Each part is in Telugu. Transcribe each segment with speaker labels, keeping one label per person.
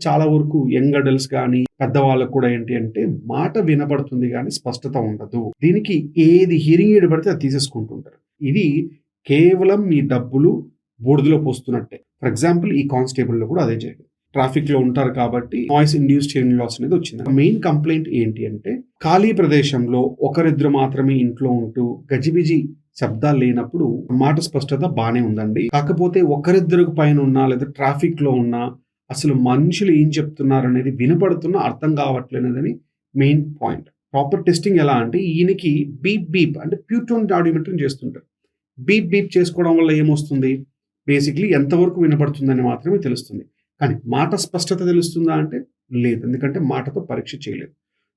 Speaker 1: చాలా వరకు యంగ్ అడల్ట్స్ కానీ పెద్దవాళ్ళకు కూడా ఏంటి అంటే మాట వినబడుతుంది కానీ స్పష్టత ఉండదు. దీనికి ఏది హిరింగ్ ఏడు పడితే అది తీసేసుకుంటుంటారు. ఇది కేవలం మీ డబ్బులు బూడిదలో పోస్తున్నట్టే. ఫర్ ఎగ్జాంపుల్ ఈ కానిస్టేబుల్లో కూడా అదే జరిగింది ట్రాఫిక్లో ఉంటారు కాబట్టి నాయిస్ ఇండ్యూస్ హియరింగ్ లాస్ అనేది వచ్చింది. మెయిన్ కంప్లైంట్ ఏంటి అంటే ఖాళీ ప్రదేశంలో ఒకరిద్దరు మాత్రమే ఇంట్లో ఉంటూ గజిబిజి శబ్దాలు లేనప్పుడు మాట స్పష్టత బాగానే ఉందండి. కాకపోతే ఒకరిద్దరికి పైన ఉన్నా లేదా ట్రాఫిక్లో ఉన్నా అసలు మనుషులు ఏం చెప్తున్నారు అనేది వినపడుతున్న అర్థం కావట్లేదని మెయిన్ పాయింట్. ప్రాపర్ టెస్టింగ్ ఎలా అంటే ఈయనకి బీప్ బీప్ అంటే ప్యూటోన్ ఆడియోమెట్రీ చేస్తుంటారు. బీప్ బీప్ చేసుకోవడం వల్ల ఏమొస్తుంది? బేసిక్లీ ఎంతవరకు వినపడుతుందని మాత్రమే తెలుస్తుంది. కానీ మాట స్పష్టత తెలుస్తుందా అంటే లేదు. ఎందుకంటే మాటతో పరీక్ష చేయలేదు.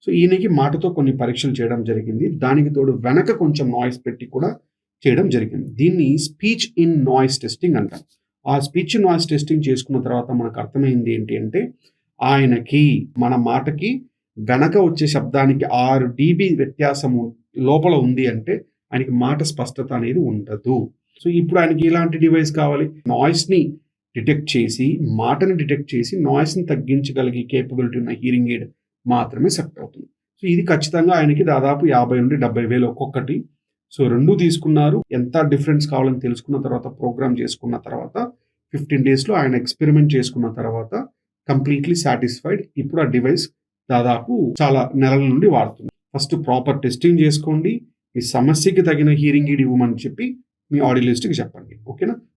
Speaker 1: సో ఈయనకి మాటతో కొన్ని పరీక్షలు చేయడం జరిగింది. దానికి తోడు వెనక కొంచెం నాయిస్ పెట్టి కూడా చేయడం జరిగింది. దీన్ని స్పీచ్ ఇన్ నాయిస్ టెస్టింగ్ అంటారు. ఆ స్పీచ్ నాయిస్ టెస్టింగ్ చేసుకున్న తర్వాత మనకు అర్థమైంది ఏంటి అంటే ఆయనకి మన మాటకి వెనక వచ్చే శబ్దానికి ఆరు డీబీ వ్యత్యాసము లోపల ఉంది అంటే ఆయనకి మాట స్పష్టత అనేది ఉండదు. సో ఇప్పుడు ఆయనకి ఎలాంటి డివైస్ కావాలి? నాయిస్ని డిటెక్ట్ చేసి మాటని డిటెక్ట్ చేసి నాయిస్ని తగ్గించగలిగే కేపబిలిటీ ఉన్న హీరింగ్ ఎయిడ్ మాత్రమే సెట్ అవుతుంది. సో ఇది ఖచ్చితంగా ఆయనకి దాదాపు యాభై నుండి డెబ్బై వేలు ఒక్కొక్కటి సో రెండు తీసుకున్నారు. ఎంత డిఫరెన్స్ కావాలని తెలుసుకున్న తర్వాత ప్రోగ్రామ్ చేసుకున్న తర్వాత ఫిఫ్టీన్ డేస్లో ఆయన ఎక్స్పెరిమెంట్ చేసుకున్న తర్వాత కంప్లీట్లీ సాటిస్ఫైడ్. ఇప్పుడు ఆ డివైస్ దాదాపు చాలా నెలల నుండి వాడుతుంది. ఫస్ట్ ప్రాపర్ టెస్టింగ్ చేసుకోండి. మీ సమస్యకి తగిన హీరింగ్ ఎయిడ్ ఇవ్వమని చెప్పి మీ ఆడియో లిస్ట్కి చెప్పండి. ఓకేనా?